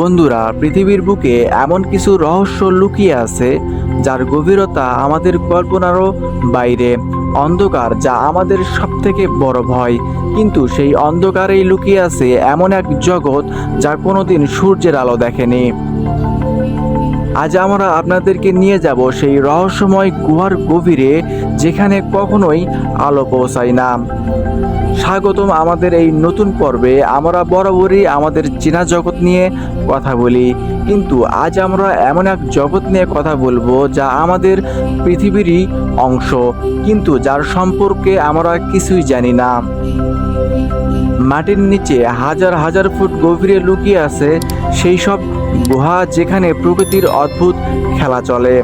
বন্ধুরা, পৃথিবীর বুকে এমন কিছু রহস্য লুকিয়ে আছে যার গভীরতা আমাদের কল্পনারও বাইরে। অন্ধকার যা আমাদের সবথেকে বড় ভয়। কিন্তু সেই অন্ধকারেই লুকিয়ে আছে এমন এক জগৎ যা কোনোদিন সূর্যের আলো দেখেনি। আজ আমরা আপনাদেরকে নিয়ে যাব সেই রহস্যময় গুহার গভীরে যেখানে কখনোই আলো পৌঁছায় না। স্বাগতম আমাদের এই নতুন পর্বে। আমরা বরাবরই আমাদের চেনা জগৎ নিয়ে কথা বলি। কিন্তু আজ আমরা এমন এক জগৎ নিয়ে কথা বলব যা আমাদের পৃথিবীরই অংশ, কিন্তু যার সম্পর্কে আমরা কিছুই জানি না। মাটির নিচে হাজার হাজার ফুট গভীরে লুকিয়ে আছে সেই সব গুহা যেখানে প্রকৃতির অদ্ভুত খেলা চলে।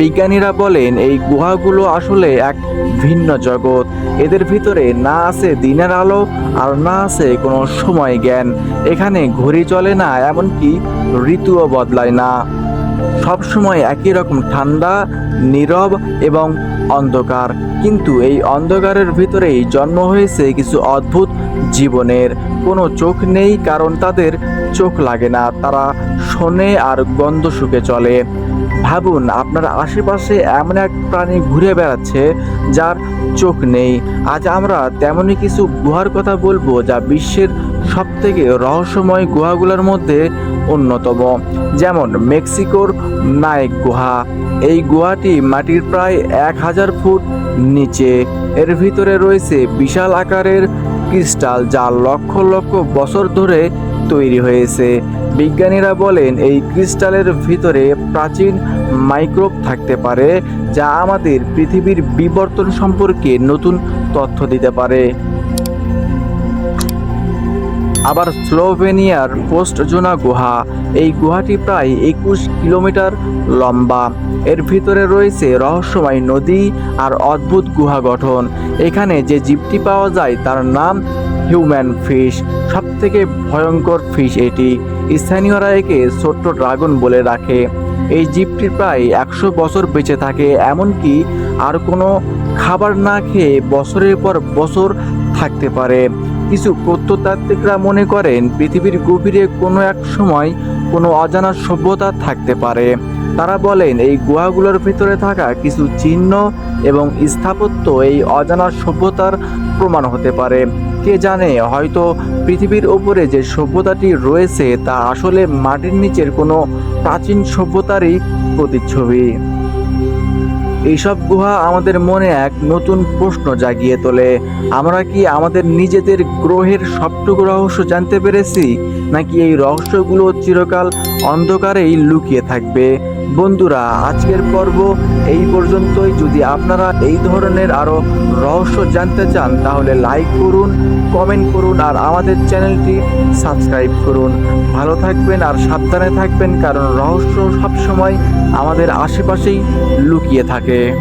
বিজ্ঞানীরা বলেন, এই গুহাগুলো আসলে এক ভিন্ন জগৎ। এদের ভিতরে না আছে দিনের আলো আর না আছে কোনো সময় জ্ঞান। এখানে ঘড়ি চলে না, এমনকি ঋতুও বদলায় না। সব সময় একই রকম ঠান্ডা, নীরব এবং অন্ধকার। কিন্তু এই অন্ধকারের ভিতরেই জন্ম হয়েছে কিছু অদ্ভুত জীবনের। কোনো চোখ নেই, কারণ তাদের চোখ লাগে না। তারা শোনে আর গন্ধ শুকে চলে। ভাবুন, আপনার আশেপাশে এমন এক প্রাণী ঘুরে বেড়াচ্ছে যার চোখ নেই। আজ আমরা তেমনই কিছু গুহার কথা বলব যা বিশ্বের সব থেকে রহস্যময় গুহাগুলোর মধ্যে অন্যতম, যেমন মেক্সিকোর নায়ক গুহা। এই গুহাটি মাটির প্রায় এক হাজার ফুট নিচে। এর ভিতরে রয়েছে বিশাল আকারের ক্রিস্টাল, যা লক্ষ লক্ষ বছর ধরে তৈরি হয়েছে। বিজ্ঞানীরা বলেন, এই ক্রিস্টালের ভিতরে প্রাচীন মাইক্রোব থাকতে পারে, যা আমাদের পৃথিবীর বিবর্তন সম্পর্কে নতুন তথ্য দিতে পারে। আবার স্লোভেনিয়ার পোস্ট জোনা গুহা। এই গুহাটি প্রায় একুশ কিলোমিটার লম্বা। এর ভিতরে রয়েছে রহস্যময় নদী আর অদ্ভুত গুহা গঠন। এখানে যে জীবটি পাওয়া যায় তার নাম হিউম্যান ফিশ। সব থেকে ভয়ঙ্কর ফিশ এটি। স্থানীয়রা একে ছোট্ট ড্রাগন বলে রাখে। এই জীবটি প্রায় একশো বছর বেঁচে থাকে, এমনকি আর কোনো খাবার না খেয়ে বছরের পর বছর থাকতে পারে। কিছু প্রত্নতাত্ত্বিকরা মনে করেন পৃথিবীর গভীরে কোনো এক সময় কোনো অজানা সভ্যতা থাকতে পারে। তারা বলেন এই গুহাগুলোর ভিতরে থাকা কিছু চিহ্ন এবং স্থাপত্য এই অজানা সভ্যতার প্রমাণ হতে পারে। কে জানে, হয়তো পৃথিবীর ওপরে যে সভ্যতাটি রয়েছে তা আসলে মাটির নিচের কোনো প্রাচীন সভ্যতারই প্রতিচ্ছবি। এইসব গুহা আমাদের মনে এক নতুন প্রশ্ন জাগিয়ে তোলে। আমরা কি আমাদের নিজেদের গ্রহের সবটুকু রহস্য জানতে পেরেছি? নাকি এই রহস্যগুলো চিরকাল অন্ধকারেই লুকিয়ে থাকবে। বন্ধুরা, আজকের পর্ব এই পর্যন্তই। যদি আপনারা এই ধরনের আরও রহস্য জানতে চান, তাহলে লাইক করুন কমেন্ট করুন, আর আমাদের চ্যানেলটি সাবস্ক্রাইব করুন। ভালো থাকবেন আর সাবধানে থাকবেন, কারণ রহস্য সবসময় আমাদের আশেপাশেই লুকিয়ে থাকে।